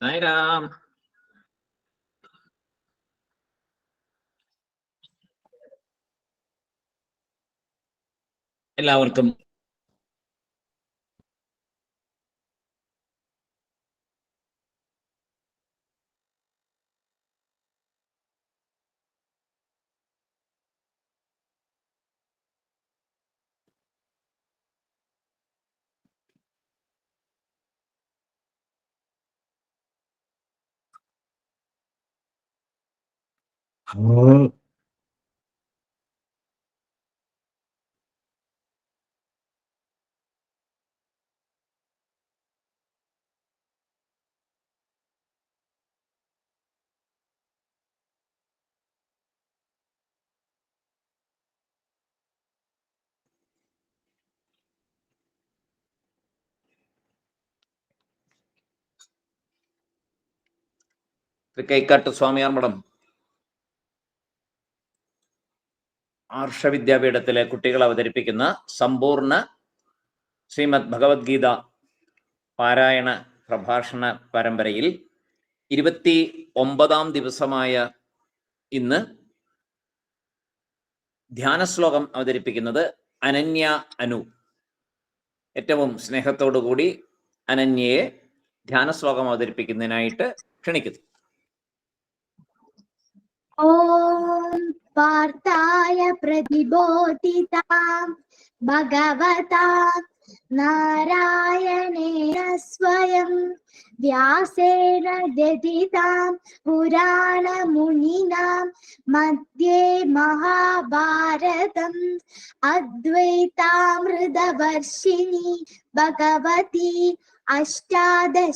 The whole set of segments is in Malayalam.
സായിരാം എല്ലാവർക്കും Oh. கை காட்டு சுவாமியார் மேடம் ആർഷ വിദ്യാപീഠത്തിലെ കുട്ടികൾ അവതരിപ്പിക്കുന്ന സമ്പൂർണ ശ്രീമദ് ഭഗവത്ഗീത പാരായണ പ്രഭാഷണ പരമ്പരയിൽ ഇരുപത്തി ഒമ്പതാം ദിവസമായ ഇന്ന് ധ്യാന ശ്ലോകം അവതരിപ്പിക്കുന്നത് അനന്യ അനു. ഏറ്റവും സ്നേഹത്തോടുകൂടി അനന്യയെ ധ്യാന ശ്ലോകം അവതരിപ്പിക്കുന്നതിനായിട്ട് ക്ഷണിക്കുന്നു. ॐ पार्थाय प्रतिबोधितां भगवता नारायणेन स्वयं व्यासेन व्यथितां पुराणमुनिनां मध्ये महाभारतम् अद्वैतामृतवर्षिणि भगवती अष्टादशाध्यायिनी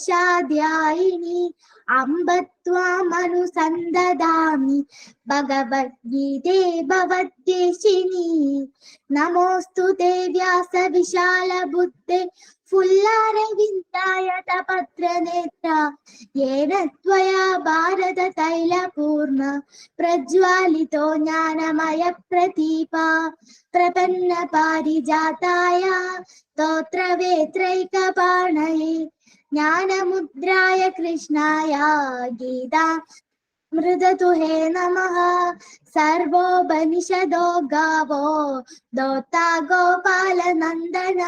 അമ്പത്വാമനുസന്ധദാമി ഭഗവത്ഗീതേ ഭവദ്ദേശിനി നമോസ്തു വ്യാസ വിശാല ബുദ്ധി ഫുല്ലാരവിന്ദായ തപത്രനേത്ര യേന ത്വയാ ഭാരത തൈലപൂർണ പ്രജ്വാലിതോ ജ്ഞാനമയ പ്രതീപ പ്രപന്ന പാരിജാതായ സ്തോത്രവേത്രൈകപാണയേ ज्ञानमुद्राय कृष्णाय गीता മൃദതു ഹേ നമ സർവോപനിഷദോ ഗാവോ ദോത്താ ഗോപാല നന്ദന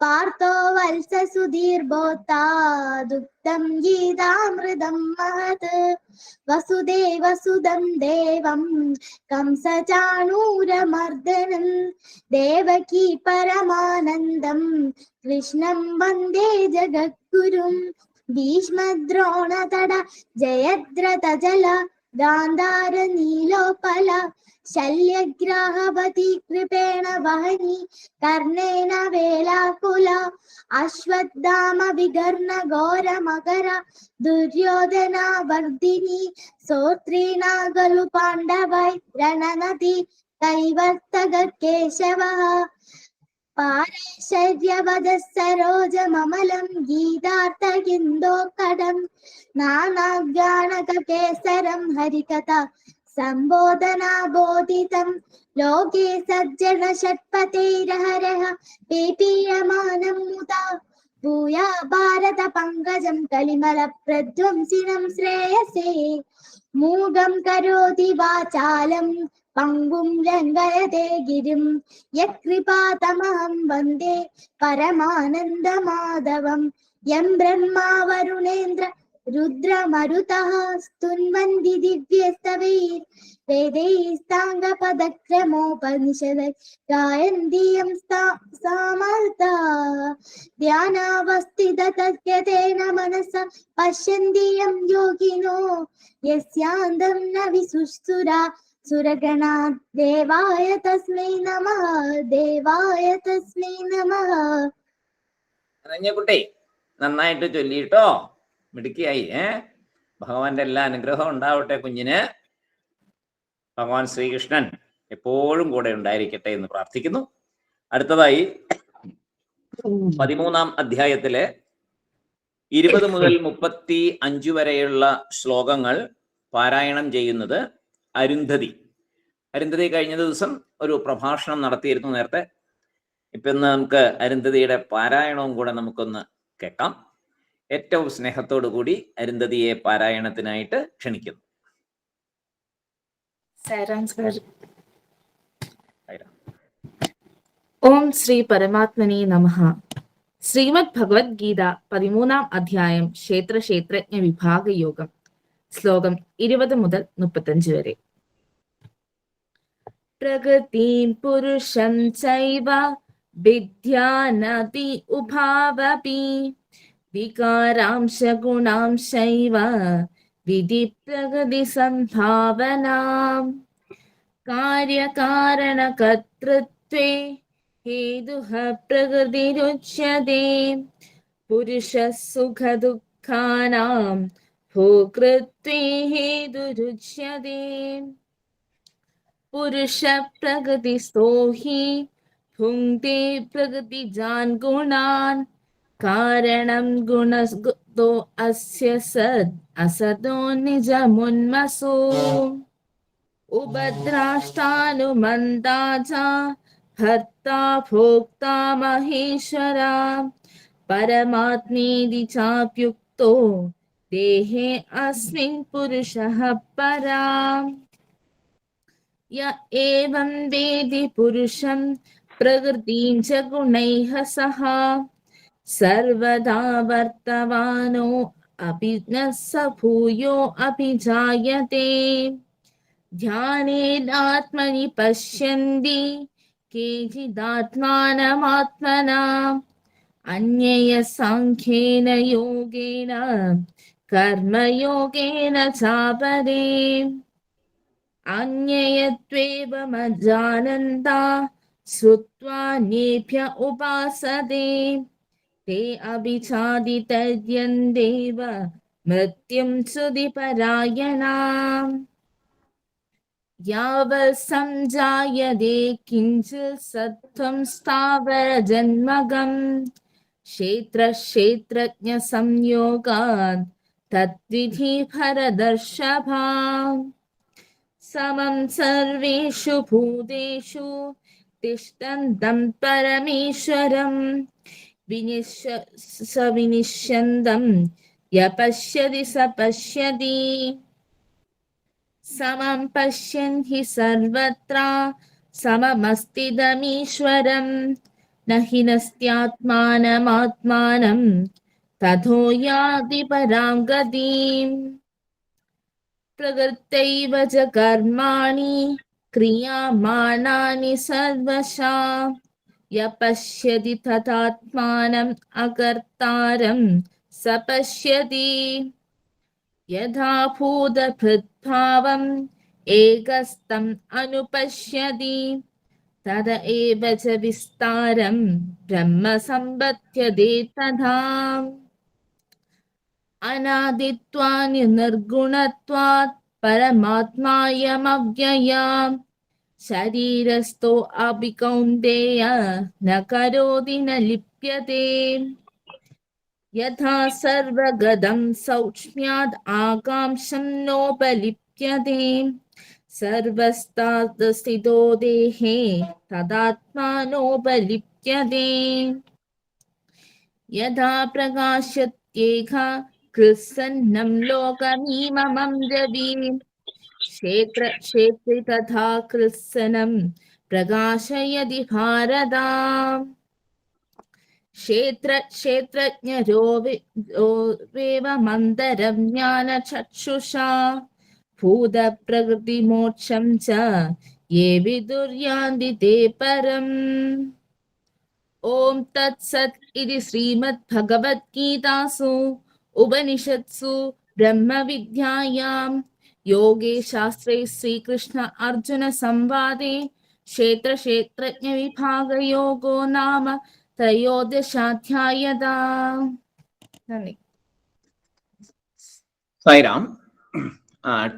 പാർത്ഥോ വത്സ സുധീർബോത്താ ദുഗ്ധം ഗീതാമൃതം മഹത് വസുദേവസുതം ദേവം കംസചാണൂരമർദ്ദനം ദേവകീ പരമാനന്ദം കൃഷ്ണം വന്ദേ ജഗദ്ഗുരും ഭീഷ്മദ്രോണതട ജയദ്രത ജല ഗാന്ധാര നീലോപല ശല്യഗ്രാഹപതി കൃപേണ വഹനി കർണേന വേലാകുല അശ്വത്ഥാമ വികർണ ഘോര മകര ദുര്യോധന വർദ്ധിനി സോത്രീണാകലു പാണ്ഡവൈ രണനദി കൈവർത്തക കേശവ പാരാശര്യവധ സരോജമമലം ഗീതാർത്ഥകിന്തോക്കടം നാനാഗാണകേസരം ഹരികഥ സംബോധനാബോധിതം. ലോകേ സജ്ജന ഷട്പതൈരഹരഹ പേപീയമാനം മുതാ. ഭൂയാ ഭാരത പങ്കജം കലിമല പ്രധ്വംസിനം ശ്രേയസേ. മൂകം കരോതി വാചാലം पङ्गुं लङ्घयते गिरिं यत्कृपातमहं वन्दे परमानन्दमाधवं यं ब्रह्मा वरुणेन्द्र रुद्रमरुतः स्तुन्वन्ति दिव्यस्तवैर् वेदैस्ताङ्गपदक्रमोपनिषद गायन्ति यं सामर्था ध्यानावस्थिततद्गतेन मनसा पश्यन्ति यं योगिनो यस्यान्दं न विसुष्सुरा സുരഗണാ ദേവായ തസ്മൈ നമ ദേവായ തസ്മൈ നമ കുട്ടി നന്നായിട്ട് ചൊല്ലിട്ടോ മിടുക്കിയായി ഏ? ഭഗവാന്റെ എല്ലാ അനുഗ്രഹവും ഉണ്ടാവട്ടെ കുഞ്ഞിന്. ഭഗവാൻ ശ്രീകൃഷ്ണൻ എപ്പോഴും കൂടെ ഉണ്ടായിരിക്കട്ടെ എന്ന് പ്രാർത്ഥിക്കുന്നു. അടുത്തതായി പതിമൂന്നാം അധ്യായത്തിലെ ഇരുപത് മുതൽ മുപ്പത്തി അഞ്ചു വരെയുള്ള ശ്ലോകങ്ങൾ പാരായണം ചെയ്യുന്നത് അരുന്ധതി. അരുന്ധതി കഴിഞ്ഞ ദിവസം ഒരു പ്രഭാഷണം നടത്തിയിരുന്നു നേരത്തെ. ഇപ്പം ഇന്ന് നമുക്ക് അരുന്ധതിയുടെ പാരായണവും കൂടെ നമുക്കൊന്ന് കേൾക്കാം. ഏറ്റവും സ്നേഹത്തോടു കൂടി അരുന്ധതിയെ പാരായണത്തിനായിട്ട് ക്ഷണിക്കുന്നു. ഓം ശ്രീ പരമാത്മനി നമഃ. ശ്രീമദ് ഭഗവത്ഗീത പതിമൂന്നാം അധ്യായം ക്ഷേത്ര ക്ഷേത്രജ്ഞ വിഭാഗ യോഗം ശ്ലോകം ഇരുപത് മുതൽ മുപ്പത്തഞ്ച് വരെ. പ്രകൃതി പുരുഷം ചൈവ വിദ്യാനതി ഉഭാവപി വികാരാംശ ഗുണാംശൈവ വിധി പ്രകൃതി സംഭാവന. കാര്യകാരണ കർത്തൃത്വേ ഹേതുഹ പ്രകൃതിരുച്യതേ പുരുഷ സുഖ ദുഃഖാനാം भोक्तृत्वे हेतुरुच्यते पुरुषप्रकृतिस्थो हि भुङ्क्ते प्रकृतिजान् गुणान् कारणं गुणतो अस्य सद्, असतो निजमुन्मसो। उपद्राष्टानुमन्ता च, भर्ता भोक्ता महेश्वरा। परमात्मेदि चाप्युक्तो देहे अस्मिन् पुरुषः परा। य एवं वेदि पुरुषं प्रकृतिं च गुणैः सह। सर्वदा वर्तमानो अपि न स भूयो अपि जायते। ध्यानेनात्मनि पश्यन्ति केचिदात्मानमात्मना। अन्यय साङ्ख्येन योगेन कर्मयोगेन चापरे अन्ययत्वेवमजानन्ता श्रुत्वा नेभ्य उपासते ते अभिचादितर्यन्देव मृत्युं सुधिपरायणाम् यावत् सञ्जायते किञ्चित् सत्त्वं स्थावरजन्मगम् क्षेत्रक्षेत्रज्ञसंयोगात् तद्विधि भरदर्शभा समं सर्वेषु भूतेषु तिष्ठन्तं परमेश्वरं। विनिश्य स विनिश्यन्तं य पश्यति स पश्यति। समं पश्यन् हि सर्वत्र सममस्तिदमीश्वरं। न हि नस्त्यात्मानमात्मानं तथो याति परां गतिम् प्रकृत्यैव च कर्माणि, क्रियमाणानि सर्वशा। य पश्यति तथात्मानम् अकर्तारं स पश्यति यथा भूतभृद्भावम् एकस्तम् अनुपश्यति। तद एव च विस्तारं ब्रह्म सम्पद्यते तथा अनादित्वानि निर्गुणत्वात् परमात्मायमव्ययाम्। शरीरस्थो अपि कौन्तेय न करोति न लिप्यते। यथा सर्वगदं सौक्ष्म्याद् आकांक्षं नोपलिप्यते। देहे तदात्मानोपलिप्यते यथा प्रकाशत्येक कृत्सन्नं लोकमीममं रवि क्षेत्र क्षेत्रे तथा कृत्सनं प्रकाशयति भारता क्षेत्र क्षेत्रज्ञरोवेवमन्तरं ज्ञानचक्षुषा भूतप्रकृतिमोक्षं च ये विदुर्यान्ति ते परम् ॐ तत्सत् इति श्रीमद्भगवद्गीतासु ഉപനിഷത്സു ബ്രഹ്മവിദ്യായാം. യോഗേ ശാസ്ത്രേ ശ്രീകൃഷ്ണ അർജുന സംവാദേ. ക്ഷേത്ര ക്ഷേത്രജ്ഞ വിഭാഗയോഗോ നാമ. ത്രയോദശാധ്യായത. നന്ദി. സായിരാം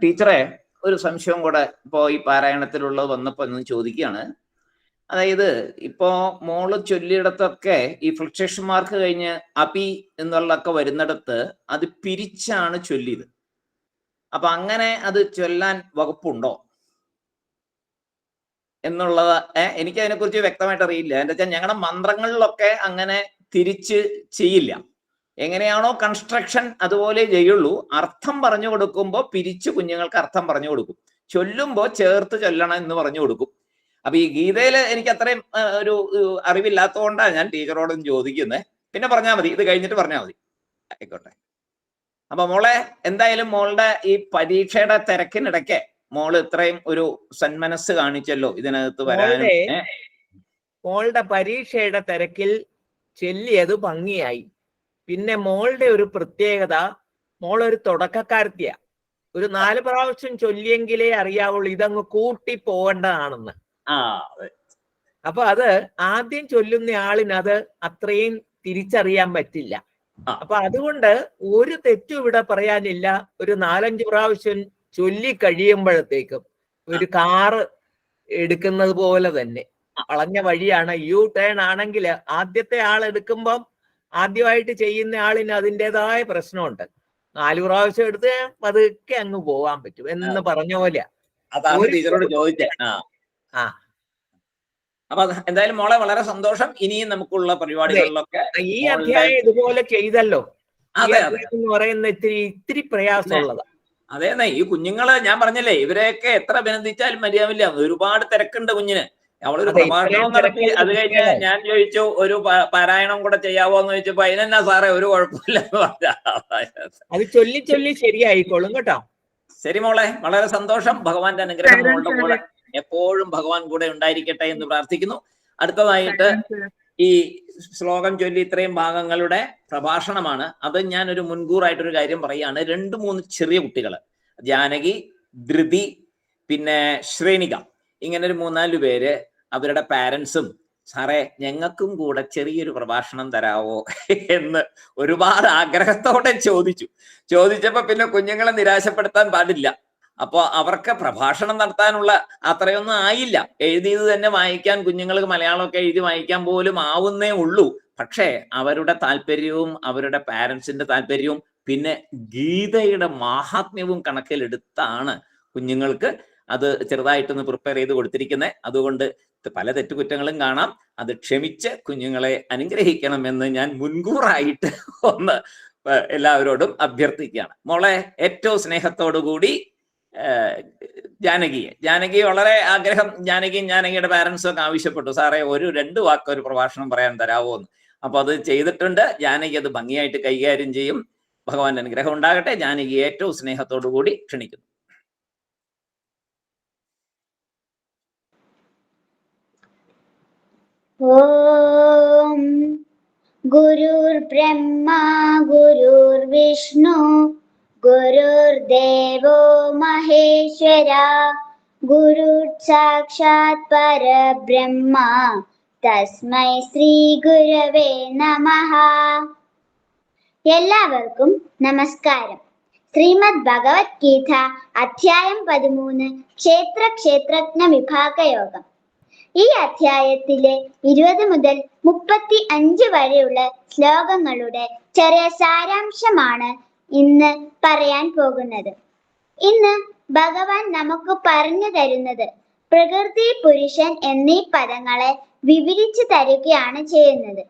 ടീച്ചറെ ഒരു സംശയം കൂടെ ഇപ്പോ ഈ പാരായണത്തിലുള്ളത് വന്നപ്പോ ചോദിക്കുകയാണ്. അതായത് ഇപ്പോ മോൾ ചൊല്ലിയിടത്തൊക്കെ ഈ ഫ്ലക്ച്വേഷൻ മാർക്ക് കഴിഞ്ഞ് അപി എന്നുള്ളതൊക്കെ വരുന്നിടത്ത് അത് പിരിച്ചാണ് ചൊല്ലിയത്. അപ്പൊ അങ്ങനെ അത് ചൊല്ലാൻ വകുപ്പുണ്ടോ? എന്നുള്ളത് എനിക്ക് അതിനെക്കുറിച്ച് വ്യക്തമായിട്ട് അറിയില്ല. എന്താ വെച്ചാൽ ഞങ്ങളുടെ മന്ത്രങ്ങളിലൊക്കെ അങ്ങനെ തിരിച്ച് ചെയ്യില്ല. എങ്ങനെയാണോ കൺസ്ട്രക്ഷൻ അതുപോലെ ചെയ്യുള്ളൂ. അർത്ഥം പറഞ്ഞു കൊടുക്കുമ്പോൾ പിരിച്ചു കുഞ്ഞുങ്ങൾക്ക് അർത്ഥം പറഞ്ഞു കൊടുക്കും. ചൊല്ലുമ്പോൾ ചേർത്ത് ചൊല്ലണം എന്ന് പറഞ്ഞു കൊടുക്കും. അപ്പൊ ഈ ഗീതയിൽ എനിക്ക് അത്രയും ഒരു അറിവില്ലാത്തതുകൊണ്ടാണ് ഞാൻ ടീച്ചറോടും ചോദിക്കുന്നത് പിന്നെ പറഞ്ഞാൽ മതി ഇത് കഴിഞ്ഞിട്ട് പറഞ്ഞാൽ മതി. ആയിക്കോട്ടെ. അപ്പൊ മോളെ എന്തായാലും മോളുടെ ഈ പരീക്ഷയുടെ തിരക്കിനിടയ്ക്ക് മോൾ ഇത്രയും ഒരു സന്മനസ് കാണിച്ചല്ലോ ഇതിനകത്ത് വരാൻ മോളുടെ പരീക്ഷയുടെ തിരക്കിൽ ചെല്ലിയത് ഭംഗിയായി. പിന്നെ മോളുടെ ഒരു പ്രത്യേകത മോളൊരു തുടക്കക്കാരത്തിയാ. ഒരു നാല് പ്രാവശ്യം ചൊല്ലിയെങ്കിലേ അറിയാവുള്ളൂ ഇതങ്ങ് കൂട്ടി പോവേണ്ടതാണെന്ന് ആ അപ്പൊ അത് ആദ്യം ചൊല്ലുന്ന ആളിന് അത് അത്രയും തിരിച്ചറിയാൻ പറ്റില്ല. അപ്പൊ അതുകൊണ്ട് ഒരു തെറ്റും ഇവിടെ പറയാനില്ല. ഒരു നാലഞ്ച് പ്രാവശ്യം ചൊല്ലി കഴിയുമ്പോഴത്തേക്കും ഒരു കാറ് എടുക്കുന്നത് പോലെ തന്നെ. വളഞ്ഞ വഴിയാണ്. യു ടേൺ ആണെങ്കിൽ ആദ്യത്തെ ആൾ എടുക്കുമ്പം ആദ്യമായിട്ട് ചെയ്യുന്ന ആളിന് അതിന്റെതായ പ്രശ്നമുണ്ട്. നാല് പ്രാവശ്യം എടുത്ത് പതുക്കെ അങ്ങ് പോവാൻ പറ്റും എന്ന് പറഞ്ഞ പോലെ അതാണ് ഒരു- ടീച്ചറോട് ചോദിച്ചേ. ആ. അപ്പൊ എന്തായാലും മോളെ വളരെ സന്തോഷം. ഇനിയും നമുക്കുള്ള പരിപാടികളിലൊക്കെ ഈ അധ്യായം ഇതുപോലെ ചെയ്തല്ലോ. അതെ അതെ. എന്ന് പറയുന്ന ഇത്തിരി ഇത്തിരി പ്രയാസമുള്ളതാ. അതേന്നെ ഈ കുഞ്ഞുങ്ങൾ ഞാൻ പറഞ്ഞല്ലേ ഇവരെയൊക്കെ എത്ര അഭിനന്ദിച്ചാലും മതിയാവില്ല ഒരുപാട് തിരക്കുണ്ട് കുഞ്ഞിന്. അവളൊരു പ്രഭാഷണവും പ്രഭാഷണം നടത്തി അത് കഴിഞ്ഞ് ഞാൻ ചോദിച്ചു ഒരു പാരായണം കൂടെ ചെയ്യാവോ എന്ന് ചോദിച്ചപ്പോ അതിനെന്നാ സാറേ ഒരു കുഴപ്പമില്ല. അത് ചൊല്ലി ചൊല്ലി ശരിയായിക്കോളും കേട്ടോ. ശരി മോളെ വളരെ സന്തോഷം. ഭഗവാന്റെ അനുഗ്രഹം മോളുടെ കൂടെ എപ്പോഴും ഭഗവാൻ കൂടെ ഉണ്ടായിരിക്കട്ടെ എന്ന് പ്രാർത്ഥിക്കുന്നു. അടുത്തതായിട്ട് ഈ ശ്ലോകം ചൊല്ലി ഇത്രയും ഭാഗങ്ങളുടെ പ്രഭാഷണമാണ്. അത് ഞാൻ ഒരു മുൻകൂറായിട്ടൊരു കാര്യം പറയുകയാണ്. രണ്ട് മൂന്ന് ചെറിയ കുട്ടികൾ ജാനകി ധൃതി പിന്നെ ശ്രേണിക ഇങ്ങനെ ഒരു മൂന്നാൽ പേര് അവരുടെ പാരൻസും സാറേ ഞങ്ങൾക്കും കൂടെ ചെറിയൊരു പ്രഭാഷണം തരാവോ? എന്ന് ഒരുപാട് ആഗ്രഹത്തോടെ ചോദിച്ചു. ചോദിച്ചപ്പോ പിന്നെ കുഞ്ഞുങ്ങളെ നിരാശപ്പെടുത്താൻ പാടില്ല. അപ്പൊ അവർക്ക് പ്രഭാഷണം നടത്താനുള്ള അത്രയൊന്നും ആയില്ല. എഴുതിയത് തന്നെ വായിക്കാൻ കുഞ്ഞുങ്ങൾക്ക് മലയാളമൊക്കെ എഴുതി വായിക്കാൻ പോലും ആവുന്നേ ഉള്ളൂ. പക്ഷേ അവരുടെ താല്പര്യവും അവരുടെ പാരൻസിന്റെ താല്പര്യവും പിന്നെ ഗീതയുടെ മാഹാത്മ്യവും കണക്കിലെടുത്താണ് കുഞ്ഞുങ്ങൾക്ക് അത് ചെറുതായിട്ടൊന്ന് പ്രിപ്പയർ ചെയ്ത് കൊടുത്തിരിക്കുന്നത് അതുകൊണ്ട് പല തെറ്റുകുറ്റങ്ങളും കാണാം. അത് ക്ഷമിച്ച് കുഞ്ഞുങ്ങളെ അനുഗ്രഹിക്കണമെന്ന് ഞാൻ മുൻകൂറായിട്ട് ഒന്ന് എല്ലാവരോടും അഭ്യർത്ഥിക്കുകയാണ്. മോളെ ഏറ്റവും സ്നേഹത്തോടു കൂടി ജാനകിയെ. ജാനകി വളരെ ആഗ്രഹം ജാനകിയും ജാനകിയുടെ പാരൻസും ഒക്കെ ആവശ്യപ്പെട്ടു. സാറേ ഒരു രണ്ട് വാക്ക് ഒരു പ്രഭാഷണം പറയാൻ തരാവോ എന്ന് അപ്പൊ അത് ചെയ്തിട്ടുണ്ട്. ജാനകി അത് ഭംഗിയായിട്ട് കൈകാര്യം ചെയ്യും. ഭഗവാന്റെ അനുഗ്രഹം ഉണ്ടാകട്ടെ. ജാനകി ഏറ്റവും സ്നേഹത്തോടു കൂടി ക്ഷണിക്കുന്നു. ഓം ഗുരുർ ബ്രഹ്മ ഗുരുർ വിഷ്ണു गुरुर्देवो महेश्वरा गुरुर्साक्षात् परब्रह्मा തസ്മൈ ശ്രീ ഗുരവേ നമഃ എല്ലാവർക്കും നമസ്കാരം ശ്രീമദ് ഭഗവത്ഗീത അധ്യായം പതിമൂന്ന് ക്ഷേത്ര ക്ഷേത്രജ്ഞ വിഭാഗ യോഗം ഈ അധ്യായത്തിലെ ഇരുപത് മുതൽ മുപ്പത്തി അഞ്ച് വരെയുള്ള ശ്ലോകങ്ങളുടെ ചെറിയ സാരാംശമാണ് ഇന്ന് പറയാൻ പോകുന്നത്. ഇന്ന് ഭഗവാൻ നമുക്ക് പറഞ്ഞു തരുന്നത് പ്രകൃതി പുരുഷൻ എന്നീ പദങ്ങളെ വിവരിച്ചു തരികയാണ് ചെയ്യുന്നത്.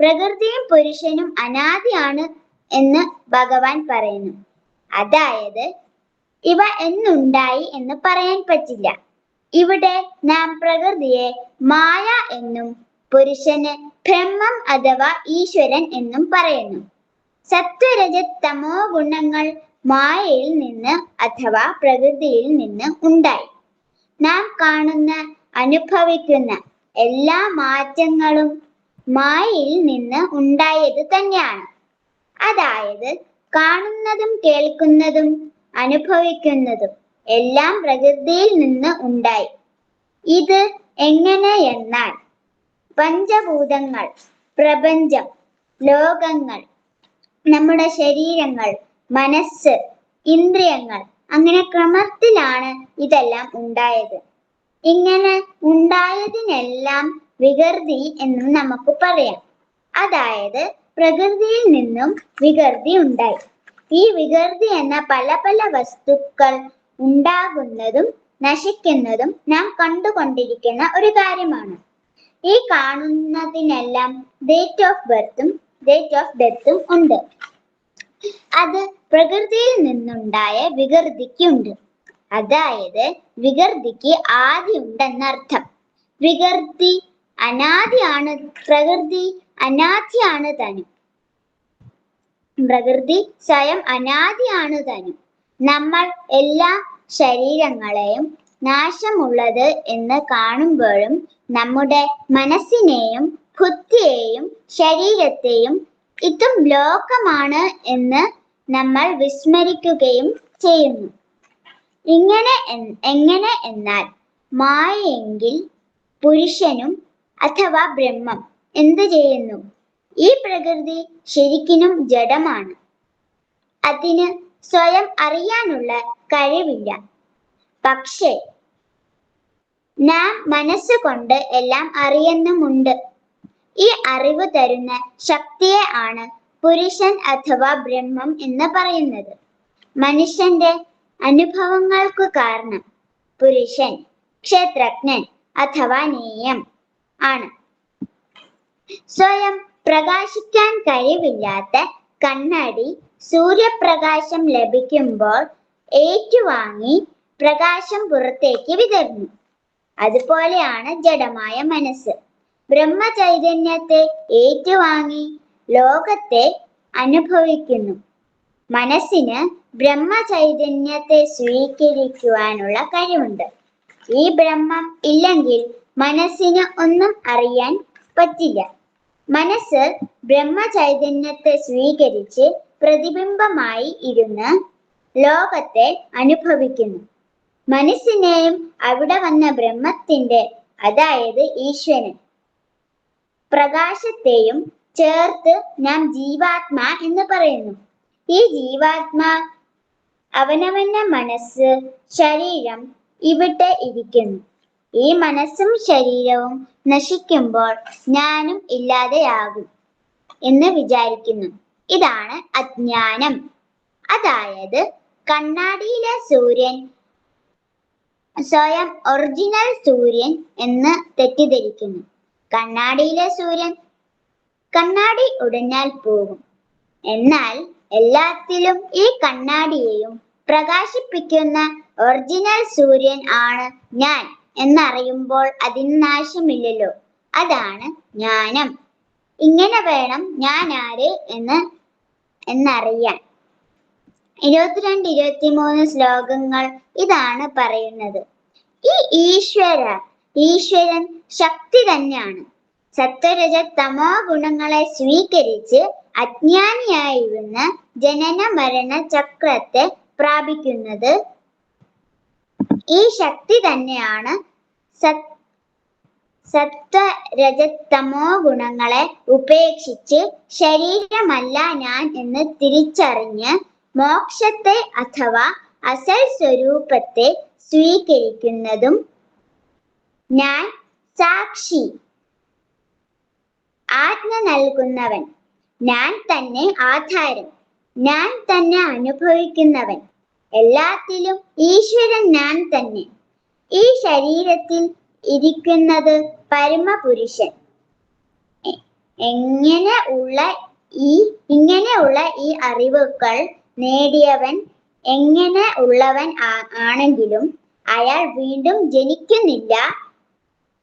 പ്രകൃതിയും പുരുഷനും അനാദിയാണ് എന്ന് ഭഗവാൻ പറയുന്നു. അതായത് ഇവ എന്നുണ്ടായി എന്ന് പറയാൻ പറ്റില്ല. ഇവിടെ നാം പ്രകൃതിയെ മായ എന്നും പുരുഷന് ബ്രഹ്മം അഥവാ ഈശ്വരൻ എന്നും പറയുന്നു. സത്വരജ തമോ ഗുണങ്ങൾ മായയിൽ നിന്ന് അഥവാ പ്രകൃതിയിൽ നിന്ന് ഉണ്ടായി. നാം കാണുന്ന അനുഭവിക്കുന്ന എല്ലാ മാറ്റങ്ങളും മായയിൽ നിന്ന് ഉണ്ടായത് തന്നെയാണ്. അതായത് കാണുന്നതും കേൾക്കുന്നതും അനുഭവിക്കുന്നതും എല്ലാം പ്രകൃതിയിൽ നിന്ന് ഉണ്ടായി. ഇത് എങ്ങനെ എന്നാൽ പഞ്ചഭൂതങ്ങൾ പ്രപഞ്ചം ലോകങ്ങൾ നമ്മുടെ ശരീരങ്ങൾ മനസ്സ് ഇന്ദ്രിയങ്ങൾ അങ്ങനെ ക്രമത്തിലാണ് ഇതെല്ലാം ഉണ്ടായത്. ഇങ്ങനെ ഉണ്ടായതിനെല്ലാം വികൃതി എന്നും നമുക്ക് പറയാം. അതായത് പ്രകൃതിയിൽ നിന്നും വികൃതി ഉണ്ടായി. ഈ വികൃതി എന്ന പല പല വസ്തുക്കൾ ഉണ്ടാകുന്നതും നശിക്കുന്നതും നാം കണ്ടുകൊണ്ടിരിക്കുന്ന ഒരു കാര്യമാണ്. ഈ കാണുന്നതിനെല്ലാം ഡേറ്റ് ഓഫ് ബർത്തും ഡേറ്റ് ഓഫ് ഡെത്തും ഉണ്ട്. അത് പ്രകൃതിയിൽ നിന്നുണ്ടായ വികൃതിക്കുണ്ട്. അതായത് വികൃതിക്ക് ആദി ഉണ്ടെന്നർത്ഥം വികൃതി അനാദിയാണ് പ്രകൃതി അനാദിയാണ് തനും. പ്രകൃതി സ്വയം അനാദിയാണ് തനും. നമ്മൾ എല്ലാ ശരീരങ്ങളെയും നാശമുള്ളത് എന്ന് കാണുമ്പോഴും നമ്മുടെ മനസ്സിനെയും ബുദ്ധിയെയും ശരീരത്തെയും ഇതും ലോകമാണ് എന്ന് നമ്മൾ വിസ്മരിക്കുകയും ചെയ്യുന്നു. ഇങ്ങനെ എങ്ങനെ എന്നാൽ മായയെങ്കിൽ പുരുഷനും അഥവാ ബ്രഹ്മം എന്ത് ചെയ്യുന്നു? ഈ പ്രകൃതി ശരിക്കിനും ജഡമാണ്. അതിന് സ്വയം അറിയാനുള്ള കഴിവില്ല. പക്ഷേ നാം മനസ്സുകൊണ്ട് എല്ലാം അറിയുന്നുമുണ്ട്. ഈ അറിവ് തരുന്ന ശക്തിയെ ആണ് പുരുഷൻ അഥവാ ബ്രഹ്മം എന്ന് പറയുന്നത്. മനുഷ്യന്റെ അനുഭവങ്ങൾക്ക് കാരണം പുരുഷൻ ക്ഷേത്രജ്ഞൻ അഥവാ നേയം ആണ്. സ്വയം പ്രകാശിക്കാൻ കഴിവില്ലാത്ത കണ്ണാടി സൂര്യപ്രകാശം ലഭിക്കുമ്പോൾ ഏറ്റുവാങ്ങി പ്രകാശം പുറത്തേക്ക് വിതരുന്നു. അതുപോലെയാണ് ജഡമായ മനസ്സ്. ബ്രഹ്മചൈതന്യത്തെ ഏറ്റുവാങ്ങി ലോകത്തെ അനുഭവിക്കുന്നു. മനസ്സിന് ബ്രഹ്മചൈതന്യത്തെ സ്വീകരിക്കുവാനുള്ള കഴിവുണ്ട്. ഈ ബ്രഹ്മം ഇല്ലെങ്കിൽ മനസ്സിന് ഒന്നും അറിയാൻ പറ്റില്ല. മനസ്സ് ബ്രഹ്മചൈതന്യത്തെ സ്വീകരിച്ച് പ്രതിബിംബമായി ഇരുന്ന് ലോകത്തെ അനുഭവിക്കുന്നു. മനസ്സിനെയും അവിടെ വന്ന ബ്രഹ്മത്തിന്റെ അതായത് ഈശ്വരൻ പ്രകാശത്തെയും ചേർത്ത് നാം ജീവാത്മാ എന്ന് പറയുന്നു. ഈ ജീവാത്മാ അവനവന്റെ മനസ്സ് ശരീരം ഇവിടെ ഇരിക്കുന്നു. ഈ മനസ്സും ശരീരവും നശിക്കുമ്പോൾ ഞാനും ഇല്ലാതെയാകും എന്ന് വിചാരിക്കുന്നു. ഇതാണ് അജ്ഞാനം. അതായത് കണ്ണാടിയിലെ സൂര്യൻ സ്വയം ഒറിജിനൽ സൂര്യൻ എന്ന് തെറ്റിദ്ധരിക്കുന്നു. കണ്ണാടിയിലെ സൂര്യൻ കണ്ണാടി ഉടഞ്ഞാൽ പോകും. എന്നാൽ എല്ലാത്തിലും ഈ കണ്ണാടിയെയും പ്രകാശിപ്പിക്കുന്ന ഒറിജിനൽ സൂര്യൻ ആണ് ഞാൻ എന്നറിയുമ്പോൾ അതിന് നാശമില്ലല്ലോ. അതാണ് ജ്ഞാനം. ഇങ്ങനെ വേണം ഞാൻ ആര് എന്ന് എന്നറിയാൻ. ഇരുപത്തിരണ്ട് ഇരുപത്തിമൂന്ന് ശ്ലോകങ്ങൾ ഇതാണ് പറയുന്നത്. ഈ ഈശ്വര ഈശ്വരൻ ശക്തി തന്നെയാണ്. സത്വരജ തമോ ഗുണങ്ങളെ സ്വീകരിച്ച് അജ്ഞാനിയായിരുന്ന ജനന മരണ ചക്രത്തെ പ്രാപിക്കുന്നത് ഈ ശക്തി തന്നെയാണ് സത് സത്വരജത്തമോ ഗുണങ്ങളെ ഉപേക്ഷിച്ച് ശരീരമല്ല ഞാൻ എന്ന് തിരിച്ചറിഞ്ഞ് മോക്ഷത്തെ അഥവാ അസൽ സ്വരൂപത്തെ സ്വീകരിക്കുന്നതും ഞാൻ സാക്ഷി. ആജ്ഞ നൽകുന്നവൻ. ഞാൻ തന്നെ ആധാരം. ഞാൻ തന്നെ അനുഭവിക്കുന്നവൻ. എല്ലാത്തിലും ഈശ്വരൻ ഞാൻ തന്നെ. ഈ ശരീരത്തിൽ ഇരിക്കുന്നത് പരമപുരുഷൻ. എങ്ങനെ ഉള്ള ഈ ഇങ്ങനെയുള്ള ഈ അറിവുകൾ നേടിയവൻ എങ്ങനെ ഉള്ളവൻ ആണെങ്കിലും അയാൾ വീണ്ടും ജനിക്കുന്നില്ല.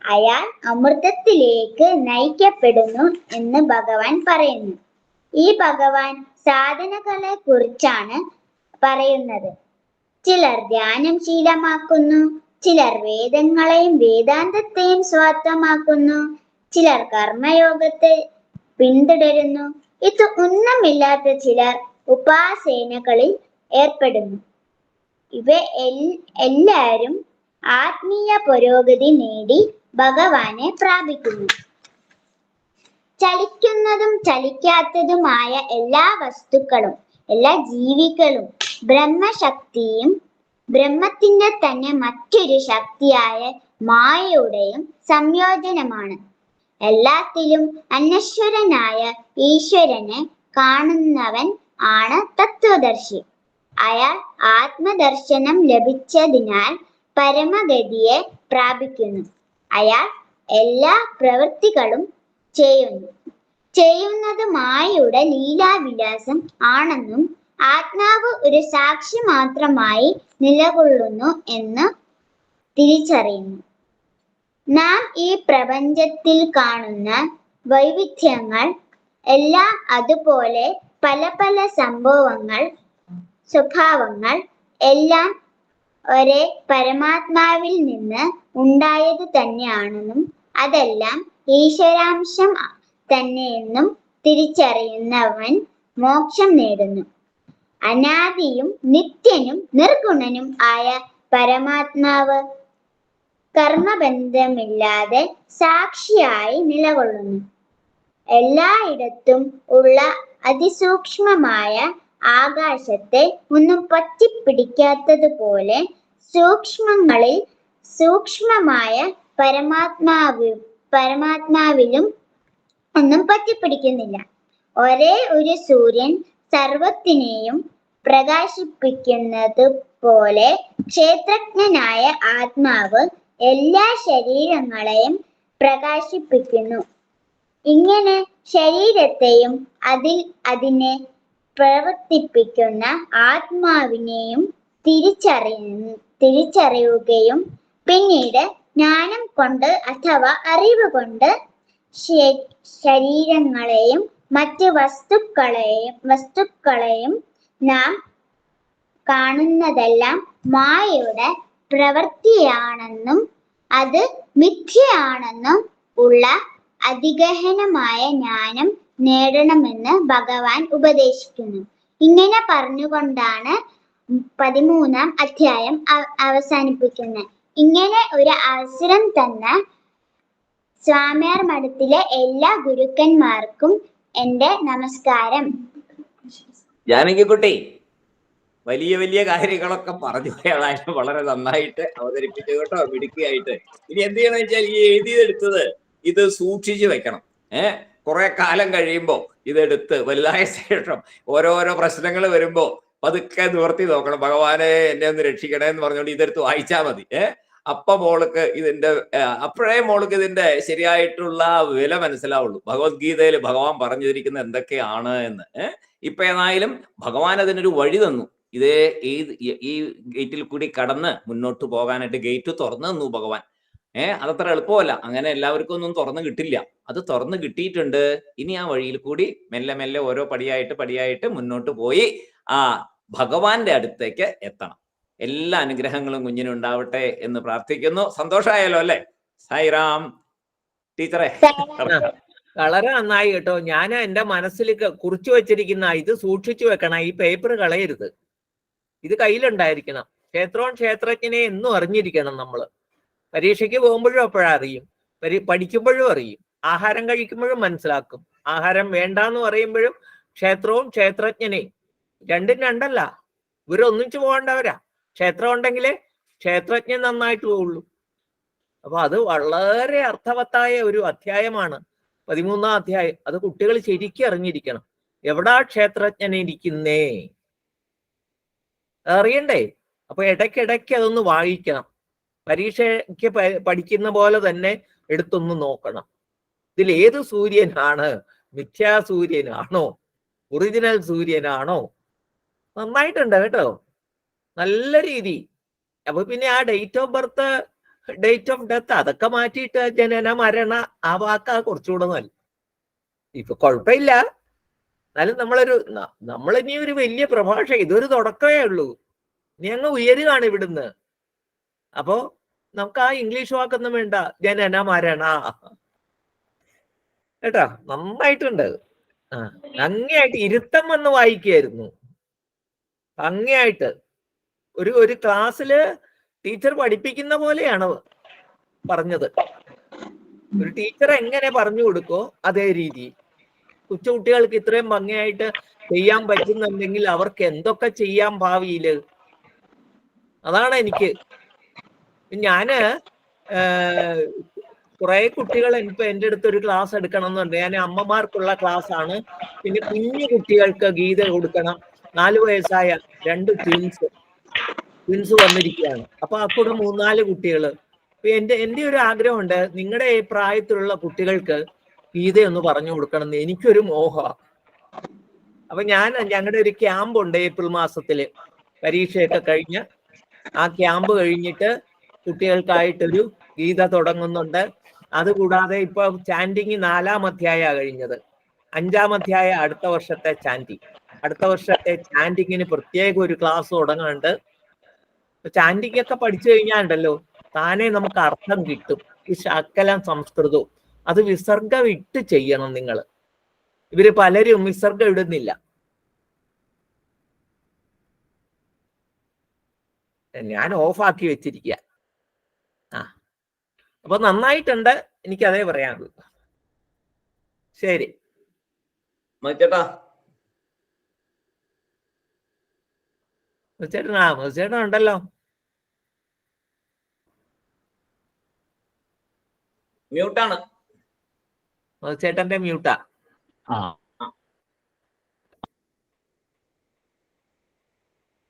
അയാൾ അമൃതത്തിലേക്ക് നയിക്കപ്പെടുന്നു എന്ന് ഭഗവാൻ പറയുന്നു. ഈ ഭഗവാൻ സാധനകളെ കുറിച്ചാണ് പറയുന്നത്. ചിലർ ധ്യാനം ശീലമാക്കുന്നു ചിലർ വേദങ്ങളെയും വേദാന്തത്തെയും സ്വാർത്ഥമാക്കുന്നു ചിലർ കർമ്മയോഗത്തെ പിന്തുടരുന്നു. ഇത് ഒന്നുമില്ലാത്ത ചിലർ ഉപാസനകളിൽ ഏർപ്പെടുന്നു. ഇവ എല്ലാവരും ആത്മീയ പുരോഗതി നേടി ഭഗവാനെ പ്രാപിക്കുന്നു. ചലിക്കുന്നതും ചലിക്കാത്തതുമായ എല്ലാ വസ്തുക്കളും എല്ലാ ജീവികളും ബ്രഹ്മശക്തിയും ബ്രഹ്മത്തിന്റെ തന്നെ മറ്റൊരു ശക്തിയായ മായയുടെയും സംയോജനമാണ്. എല്ലാത്തിലും അനശ്വരനായ ഈശ്വരനെ കാണുന്നവൻ ആണ് തത്വദർശി. അയാൾ ആത്മദർശനം ലഭിച്ചതിനാൽ പരമഗതിയെ പ്രാപിക്കുന്നു. അയാൾ എല്ലാ പ്രവൃത്തികളും ചെയ്യുന്നു. ചെയ്യുന്നത് മായയുടെ ലീലാവിലാസം ആണെന്നും ആത്മാവ് ഒരു സാക്ഷി മാത്രമായി നിലകൊള്ളുന്നു എന്ന് തിരിച്ചറിയുന്നു. നാം ഈ പ്രപഞ്ചത്തിൽ കാണുന്ന വൈവിധ്യങ്ങൾ എല്ലാം അതുപോലെ പല പല സംഭവങ്ങൾ സ്വഭാവങ്ങൾ എല്ലാം ഒരേ പരമാത്മാവിൽ നിന്ന് ഉണ്ടായത് തന്നെയാണെന്നും അതെല്ലാം ഈശ്വരാംശം തന്നെയെന്നും തിരിച്ചറിയുന്നവൻ മോക്ഷം നേടുന്നു. അനാദിയും നിത്യനും നിർഗുണനും ആയ പരമാത്മാവ് കർമ്മബന്ധമില്ലാതെ സാക്ഷിയായി നിലകൊള്ളുന്നു. എല്ലായിടത്തും ഉള്ള അതിസൂക്ഷ്മമായ ആകാശത്തെ ഒന്നും പറ്റിപ്പിടിക്കാത്തതുപോലെ സൂക്ഷ്മങ്ങളിൽ സൂക്ഷ്മമായ പരമാത്മാവി പരമാത്മാവിലും ഒന്നും പറ്റിപ്പിടിക്കുന്നില്ല. ഒരേ ഒരു സൂര്യൻ സർവത്തിനെയും പ്രകാശിപ്പിക്കുന്നത് പോലെ ക്ഷേത്രജ്ഞനായ ആത്മാവ് എല്ലാ ശരീരങ്ങളെയും പ്രകാശിപ്പിക്കുന്നു. ഇങ്ങനെ ശരീരത്തെയും അതിൽ അതിനെ പ്രവർത്തിപ്പിക്കുന്ന ആത്മാവിനെയും തിരിച്ചറിയ തിരിച്ചറിയുകയും പിന്നീട് ജ്ഞാനം കൊണ്ട് അഥവാ അറിവ് കൊണ്ട് ശരീരങ്ങളെയും മറ്റ് വസ്തുക്കളെയും വസ്തുക്കളെയും നാം കാണുന്നതെല്ലാം മായയുടെ പ്രവൃത്തിയാണെന്നും അത് മിഥ്യയാണെന്നും ഉള്ള അതിഗഹനമായ ജ്ഞാനം നേടണമെന്ന് ഭഗവാൻ ഉപദേശിക്കുന്നു. ഇങ്ങനെ പറഞ്ഞുകൊണ്ടാണ് പതിമൂന്നാം അധ്യായം അവ- അവസാനിപ്പിക്കുന്നത്. ഇങ്ങനെ ഒരു അവസരം തന്ന സ്വാമിയാർ മഠത്തിലെ എല്ലാ ഗുരുക്കന്മാർക്കും എന്റെ നമസ്കാരം. ജാനകിക്കുട്ടി വലിയ വലിയ കാര്യങ്ങളൊക്കെ പറഞ്ഞു ഏതായാലും വളരെ നന്നായിട്ട് അവതരിപ്പിച്ചു കേട്ടോ മിടുക്കിയായിട്ട്. ഇനി എന്ത് ചെയ്യണം വെച്ചാൽ ഈ എഴുതിയതെടുത്തത് ഇത് സൂക്ഷിച്ചു വെക്കണം. ഏഹ് കുറെ കാലം കഴിയുമ്പോൾ ഇതെടുത്ത് വലുതായ ശേഷം ഓരോരോ പ്രശ്നങ്ങൾ വരുമ്പോൾ പതുക്കെ നിവർത്തി നോക്കണം. ഭഗവാനെ എന്നെ ഒന്ന് രക്ഷിക്കണേ എന്ന് പറഞ്ഞുകൊണ്ട് ഇതെടുത്ത് വായിച്ചാൽ മതി. ഏഹ് അപ്പ മോൾക്ക് ഇതിന്റെ അപ്പോഴേ മോൾക്ക് ഇതിന്റെ ശരിയായിട്ടുള്ള വില മനസ്സിലാവുള്ളൂ. ഭഗവത്ഗീതയിൽ ഭഗവാൻ പറഞ്ഞിരിക്കുന്ന എന്തൊക്കെയാണ് എന്ന്. ഏഹ് ഇപ്പൊ ഏതായാലും ഭഗവാൻ അതിനൊരു വഴി തന്നു. ഇതേ ഈ ഗേറ്റിൽ കൂടി കടന്ന് മുന്നോട്ട് പോകാനായിട്ട് ഗേറ്റ് തുറന്നു തന്നു ഭഗവാൻ. ഏഹ് അതത്ര എളുപ്പമല്ല. അങ്ങനെ എല്ലാവർക്കും ഒന്നും തുറന്നു കിട്ടില്ല. അത് തുറന്നു കിട്ടിയിട്ടുണ്ട്. ഇനി ആ വഴിയിൽ കൂടി മെല്ലെ മെല്ലെ ഓരോ പടിയായിട്ട് പടിയായിട്ട് മുന്നോട്ട് പോയി ആ ഭഗവാന്റെ അടുത്തേക്ക് എത്തണം. എല്ലാ അനുഗ്രഹങ്ങളും കുഞ്ഞിനും ഉണ്ടാവട്ടെ എന്ന് പ്രാർത്ഥിക്കുന്നു. സന്തോഷമായല്ലോ അല്ലെ? സായിറാം. ടീച്ചറെ. വളരെ നന്നായി കേട്ടോ. ഞാൻ എന്റെ മനസ്സിൽ കുറിച്ചു വെച്ചിരിക്കുന്ന ഇത് സൂക്ഷിച്ചു വെക്കണം. ഈ പേപ്പർ കളയരുത്. ഇത് കയ്യിലുണ്ടായിരിക്കണം. ക്ഷേത്രവും ക്ഷേത്രജ്ഞനെ എന്നും അറിഞ്ഞിരിക്കണം നമ്മൾ പരീക്ഷയ്ക്ക് പോകുമ്പോഴും അപ്പോഴും അറിയും. പരി പഠിക്കുമ്പോഴും അറിയും. ആഹാരം കഴിക്കുമ്പോഴും മനസ്സിലാക്കും. ആഹാരം വേണ്ടാന്ന് പറയുമ്പോഴും ക്ഷേത്രവും ക്ഷേത്രജ്ഞനെയും. രണ്ടും രണ്ടല്ല. ഇവരൊന്നിച്ചു പോകേണ്ടവരാ. ക്ഷേത്രം ഉണ്ടെങ്കിലേ ക്ഷേത്രജ്ഞൻ നന്നായിട്ട് പോവുള്ളൂ. അപ്പൊ അത് വളരെ അർത്ഥവത്തായ ഒരു അധ്യായമാണ്. പതിമൂന്നാം അധ്യായം. അത് കുട്ടികൾ ശരിക്കും അറിഞ്ഞിരിക്കണം. എവിടാ ക്ഷേത്രജ്ഞൻ ഇരിക്കുന്നേ? അറിയണ്ടേ അപ്പൊ ഇടയ്ക്കിടയ്ക്ക് അതൊന്ന് വായിക്കണം. പരീക്ഷയ്ക്ക് പഠിക്കുന്ന പോലെ തന്നെ എടുത്തൊന്ന് നോക്കണം. ഇതിൽ ഏത് സൂര്യനാണ്? മിഥ്യാസൂര്യനാണോ ഒറിജിനൽ സൂര്യനാണോ? നന്നായിട്ടുണ്ട് കേട്ടോ. നല്ല രീതി. അപ്പൊ പിന്നെ ആ date of birth date of death അതൊക്കെ മാറ്റിയിട്ട് ജനന മരണ ആ വാക്ക കുറച്ചുകൂടെ നല്ല ഇപ്പൊ കുഴപ്പമില്ല. എന്നാലും നമ്മളൊരു നമ്മളിനി ഒരു വലിയ പ്രഭാഷ ഇതൊരു തുടക്കമേ ഉള്ളൂ. ഇനി അങ്ങ് ഉയരുകയാണ് ഇവിടുന്ന്. അപ്പോ നമുക്ക് ആ ഇംഗ്ലീഷ് വാക്കൊന്നും വേണ്ട. ജനനമരണ കേട്ടാ? നന്നായിട്ടുണ്ട്. ആ. അങ്ങയായിട്ട് ഇരുത്തം വന്ന് വായിക്കുകയായിരുന്നു അങ്ങേയായിട്ട് ഒരു ഒരു ക്ലാസ്സിൽ ടീച്ചർ പഠിപ്പിക്കുന്ന പോലെയാണ് പറഞ്ഞത്. ഒരു ടീച്ചർ എങ്ങനെ പറഞ്ഞു കൊടുക്കോ അതേ രീതി. കൊച്ചുകുട്ടികൾക്ക് ഇത്രയും ഭംഗിയായിട്ട് ചെയ്യാൻ പറ്റുന്നുണ്ടെങ്കിൽ അവർക്ക് എന്തൊക്കെ ചെയ്യാൻ ഭാവിയിൽ? അതാണ് എനിക്ക് ഞാൻ കുറെ കുട്ടികൾ ഇപ്പൊ എന്റെ അടുത്ത് ഒരു ക്ലാസ് എടുക്കണം എന്നുണ്ട് ഞാൻ അമ്മമാർക്കുള്ള ക്ലാസ് ആണ് പിന്നെ കുഞ്ഞു കുട്ടികൾക്ക് ഗീത കൊടുക്കണം. നാല് വയസ്സായ രണ്ട് ട്വിൻസ് ട്വിൻസ് വന്നിരിക്കുകയാണ്. അപ്പൊ ആ കൂടെ മൂന്നാൽ കുട്ടികൾ എന്റെ എന്റെ ഒരു ആഗ്രഹമുണ്ട്. നിങ്ങളുടെ ഈ പ്രായത്തിലുള്ള കുട്ടികൾക്ക് ഗീതയൊന്ന് പറഞ്ഞു കൊടുക്കണം എന്ന് എനിക്കൊരു മോഹ അപ്പൊ ഞാൻ ഞങ്ങളുടെ ഒരു ക്യാമ്പ് ഉണ്ട് ഏപ്രിൽ മാസത്തിൽ. പരീക്ഷയൊക്കെ കഴിഞ്ഞ്. ആ ക്യാമ്പ് കഴിഞ്ഞിട്ട് കുട്ടികൾക്കായിട്ടൊരു ഗീത തുടങ്ങുന്നുണ്ട്. അതുകൂടാതെ ഇപ്പൊ ചാൻഡിങ് നാലാം അധ്യായ കഴിഞ്ഞത്. അഞ്ചാം അധ്യായ അടുത്ത വർഷത്തെ ചാൻഡിങ്. അടുത്ത വർഷത്തെ ചാൻഡിങ്ങിന് പ്രത്യേക ഒരു ക്ലാസ് തുടങ്ങുന്നുണ്ട് ചാൻഡിങ് ഒക്കെ പഠിച്ചു കഴിഞ്ഞാൽ ഉണ്ടല്ലോ താനേ നമുക്ക് അർത്ഥം കിട്ടും. ഈ ശകലം സംസ്കൃതവും. അത് വിസർഗം ഇട്ട് ചെയ്യണം നിങ്ങൾ ഇവർ പലരും വിസർഗം ഇടുന്നില്ല. ഞാൻ ഓഫാക്കി വെച്ചിരിക്കുക അപ്പൊ നന്നായിട്ടുണ്ട്. എനിക്ക് അതേ പറയാനുള്ളൂ. ശരി. ചേട്ടാ ചേട്ടൻ ആ ചേട്ടൻ ഉണ്ടല്ലോ. മ്യൂട്ടാണ്. ചേട്ടന്റെ മ്യൂട്ടാ. ആ.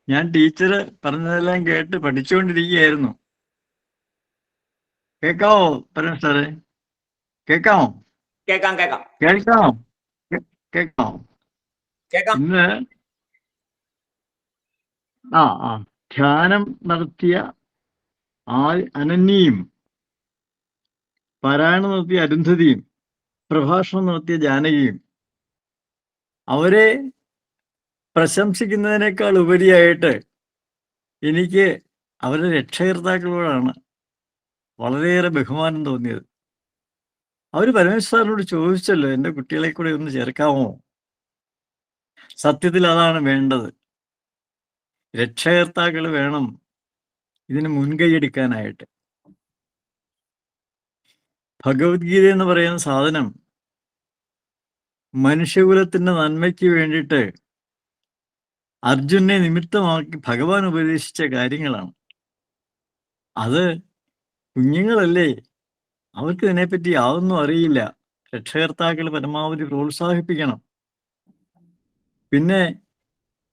ഞാൻ ടീച്ചർ പറഞ്ഞതെല്ലാം കേട്ട് പഠിച്ചുകൊണ്ടിരിക്കുകയായിരുന്നു. കേക്കാവോ? പരമ സാറേ. കേക്കാമോ കേക്കാം കേക്കാം. കേൾക്കാമോ കേ- കേക്കാം. ഇന്ന് ആ ആ. ധ്യാനം നടത്തിയ ആ അനന്യയും പാരായണം നടത്തിയ അരുന്ധതിയും പ്രഭാഷണം നടത്തിയ ജാനകിയും അവരെ പ്രശംസിക്കുന്നതിനേക്കാൾ ഉപരിയായിട്ട് എനിക്ക് അവരുടെ രക്ഷകർത്താക്കളോടാണ് വളരെയേറെ ബഹുമാനം തോന്നിയത്. അവർ പരമേശ്വരനോട് ചോദിച്ചല്ലോ എന്റെ കുട്ടികളെ കൂടെ ഒന്ന് ചേർക്കാമോ? സത്യത്തിൽ അതാണ് വേണ്ടത്. രക്ഷകർത്താക്കൾ വേണം ഇതിന് മുൻകൈയെടുക്കാനായിട്ട് ഭഗവത്ഗീത എന്ന് പറയുന്ന സാധനം മനുഷ്യകുലത്തിന്റെ നന്മയ്ക്ക് വേണ്ടിയിട്ട് അർജുനെ നിമിത്തമാക്കി ഭഗവാൻ ഉപദേശിച്ച കാര്യങ്ങളാണ്. അത് കുഞ്ഞുങ്ങളല്ലേ? അവർക്ക് ഇതിനെപ്പറ്റി യാതൊന്നും അറിയില്ല. രക്ഷകർത്താക്കൾ പരമാവധി പ്രോത്സാഹിപ്പിക്കണം. പിന്നെ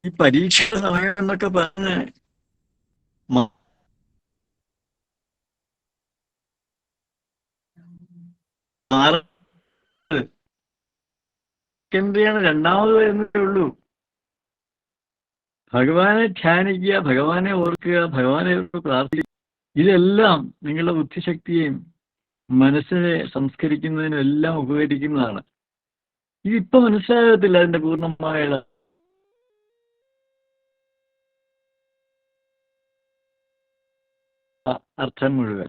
ഈ പരീക്ഷ സമയം എന്നൊക്കെ പറഞ്ഞ് ാണ് രണ്ടാമത് വരുന്നതേ ഉള്ളൂ. ഭഗവാനെ ധ്യാനിക്കുക ഭഗവാനെ ഓർക്കുക ഭഗവാനെ പ്രാർത്ഥിക്കുക. ഇതെല്ലാം നിങ്ങളുടെ ബുദ്ധിശക്തിയെയും മനസ്സിനെ സംസ്കരിക്കുന്നതിനും എല്ലാം ഉപകരിക്കുന്നതാണ്. ഇതിപ്പോ മനസ്സിലാകത്തില്ല അതിന്റെ പൂർണമായ അർത്ഥം മുഴുവൻ.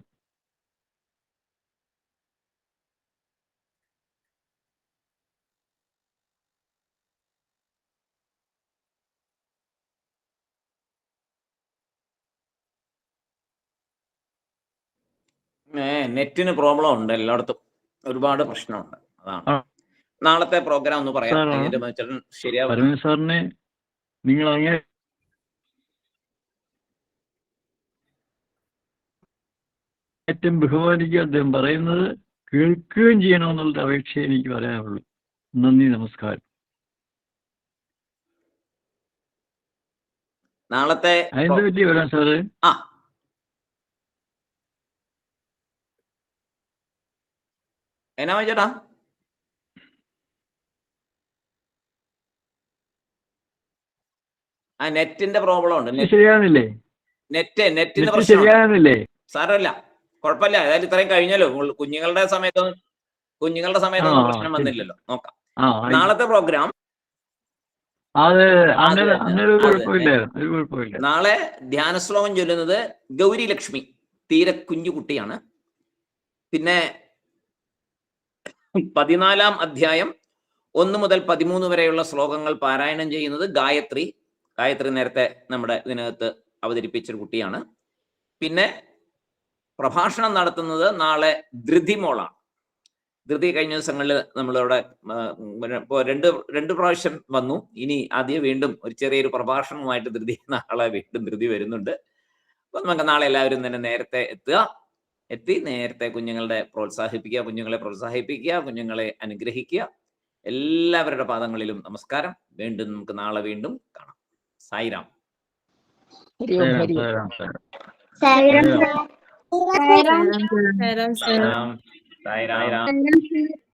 നെറ്റിന് പ്രോബ്ലം ഉണ്ട് എല്ലായിടത്തും. ഒരുപാട് പ്രശ്നമുണ്ട്. അതാണ്. നാളത്തെ പ്രോഗ്രാം ഒന്ന് പറയാം. ശരിയാവും. സാറിനെ നിങ്ങൾ അങ്ങനെ ഏറ്റവും ബഹുമാനിക്കുക അദ്ദേഹം പറയുന്നത് കേൾക്കുകയും ചെയ്യണമെന്നുള്ള അപേക്ഷ എനിക്ക് പറയാനുള്ളൂ. നന്ദി നമസ്കാരം. നാളത്തെ അതിന്റെ പറ്റി വരാം സാറ്? ആ എന്നാ ചേട്ടാ? ആ നെറ്റിന്റെ പ്രോബ്ലം ഉണ്ട്. ശരിയാകുന്നില്ലേ നെറ്റ് നെറ്റിന്റെ പ്രശ്നം ശരിയാകുന്നില്ലേ സാരമില്ല. കുഴപ്പമില്ല. ഏതായാലും ഇത്രയും കഴിഞ്ഞല്ലോ. കുഞ്ഞുങ്ങളുടെ സമയത്തൊന്നും കുഞ്ഞുങ്ങളുടെ സമയത്തൊന്നും പ്രശ്നം. വന്നില്ലല്ലോ. നോക്കാം. നാളത്തെ പ്രോഗ്രാം നാളെ ധ്യാന ശ്ലോകം ചൊല്ലുന്നത് ഗൗരി ലക്ഷ്മി തീരെ കുഞ്ഞു കുട്ടിയാണ് പിന്നെ പതിനാലാം അധ്യായം ഒന്ന് മുതൽ പതിമൂന്ന് വരെയുള്ള ശ്ലോകങ്ങൾ പാരായണം ചെയ്യുന്നത് ഗായത്രി. ഗായത്രി നേരത്തെ നമ്മുടെ ഇതിനകത്ത് അവതരിപ്പിച്ചൊരു കുട്ടിയാണ്. പിന്നെ പ്രഭാഷണം നടത്തുന്നത് നാളെ ധൃതിമോളാണ് ധൃതി കഴിഞ്ഞ ദിവസങ്ങളിൽ നമ്മളിവിടെ രണ്ട് രണ്ട് പ്രാവശ്യം വന്നു. ഇനി ആദ്യം വീണ്ടും ഒരു ചെറിയൊരു പ്രഭാഷണവുമായിട്ട് ധൃതി നാളെ വീണ്ടും ധൃതി വരുന്നുണ്ട്. അപ്പൊ നമുക്ക് നാളെ എല്ലാവരും തന്നെ നേരത്തെ എത്തുക. എത്തി നേരത്തെ കുഞ്ഞുങ്ങളുടെ പ്രോത്സാഹിപ്പിക്കുക കുഞ്ഞുങ്ങളെ പ്രോത്സാഹിപ്പിക്കുക കുഞ്ഞുങ്ങളെ അനുഗ്രഹിക്കുക. എല്ലാവരുടെ പാദങ്ങളിലും നമസ്കാരം. വീണ്ടും നമുക്ക് നാളെ വീണ്ടും കാണാം. സായിരാം. സായിരാം സായിരാം